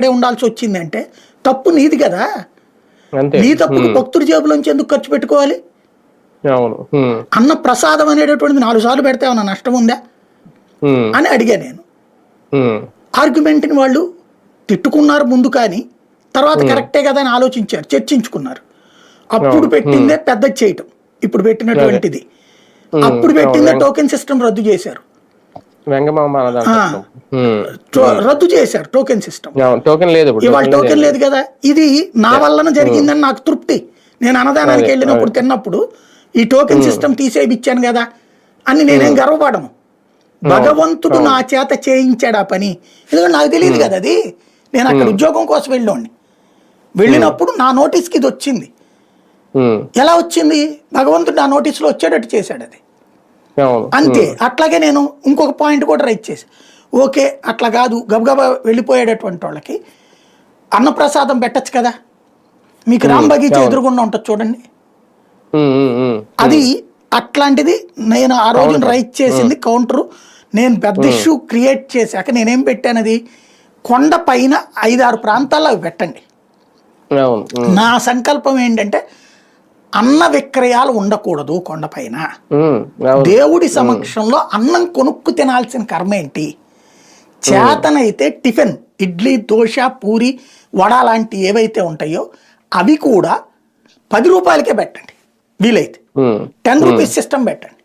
ఇక్కడే ఉండాల్సి వచ్చింది అంటే తప్పు నీది కదా. నీ తప్పుకు భక్తుడి జేబులోంచి ఎందుకు ఖర్చు పెట్టుకోవాలి? అన్న ప్రసాదం అనేటటువంటిది నాలుగు సార్లు పెడితే ఏమన్నా నష్టం ఉందా? అని అడిగా నేను. ఆర్గ్యుమెంట్ని వాళ్ళు తిట్టుకున్నారు ముందు కానీ తర్వాత కరెక్టే కదా అని ఆలోచించారు చర్చించుకున్నారు. అప్పుడు పెట్టిందే పెద్ద చేయటం. ఇప్పుడు పెట్టినటువంటిది. అప్పుడు పెట్టిందే టోకెన్ సిస్టమ్ రద్దు చేశారు. రద్దు చేశారు టోకెన్ సిస్టమ్ టోకెన్ లేదు ఇవాళ టోకెన్ లేదు. కదా. ఇది నా వలన జరిగిందని నాకు తృప్తి. నేను అన్నదానానికి వెళ్ళినప్పుడు తిన్నప్పుడు ఈ టోకెన్ సిస్టమ్ తీసేపిచ్చాను కదా అని నేనేం గర్వపడను. భగవంతుడు నా చేత చేయించాడు ఆ పని. ఎందుకంటే నాకు తెలియదు కదా అది. నేను అక్కడ ఉద్యోగం కోసం వెళ్ళోండి వెళ్ళినప్పుడు నా నోటీస్కి ఇది వచ్చింది. ఎలా వచ్చింది? భగవంతుడు నా నోటీసులో వచ్చేటట్టు చేశాడు అది. అంతే. అట్లాగే నేను ఇంకొక పాయింట్ కూడా రైట్ చేసి ఓకే అట్లా కాదు గబగబా వెళ్ళిపోయేటటువంటి వాళ్ళకి అన్నప్రసాదం పెట్టచ్చు కదా? మీకు రాంబగీచా ఎదురుగుండా ఉంటుంది చూడండి. అది అట్లాంటిది నేను ఆ రోజున రైట్ చేసింది కౌంటరు. నేను పెద్ద ఇష్యూ క్రియేట్ చేశాక నేనేం పెట్టానది? కొండ పైన ఐదారు ప్రాంతాల్లో అవి పెట్టండి. నా సంకల్పం ఏంటంటే అన్న విక్రయాలు ఉండకూడదు కొండపైన. దేవుడి సమక్షంలో అన్నం కొనుక్కు తినాల్సిన కర్మ ఏంటి? చేతనైతే టిఫిన్ ఇడ్లీ దోశ పూరి వడ లాంటి ఏవైతే ఉంటాయో అవి కూడా పది రూపాయలకే పెట్టండి. వీలైతే. టెన్ రూపీస్ సిస్టమ్ పెట్టండి.